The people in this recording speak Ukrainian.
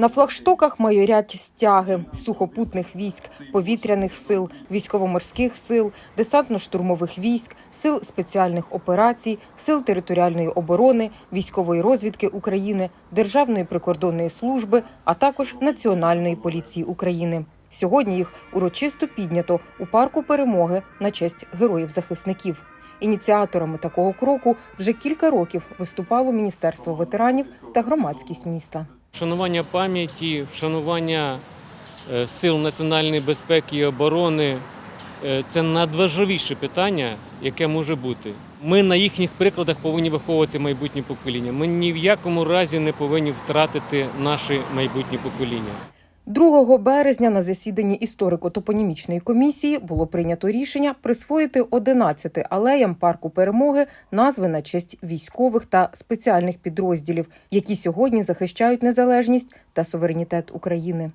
На флагштоках майорять стяги сухопутних військ, повітряних сил, військово-морських сил, десантно-штурмових військ, сил спеціальних операцій, сил територіальної оборони, військової розвідки України, Державної прикордонної служби, а також Національної поліції України. Сьогодні їх урочисто піднято у парку перемоги на честь героїв-захисників. Ініціаторами такого кроку вже кілька років виступало Міністерство ветеранів та громадськість міста. Вшанування пам'яті, вшанування е, сил національної безпеки і оборони е, це надважливіше питання, яке може бути. Ми на їхніх прикладах повинні виховувати майбутнє покоління. Ми ні в якому разі не повинні втратити наші майбутні покоління. 2 березня на засіданні історико-топонімічної комісії було прийнято рішення присвоїти 11 алеям парку перемоги назви на честь військових та спеціальних підрозділів, які сьогодні захищають незалежність та суверенітет України.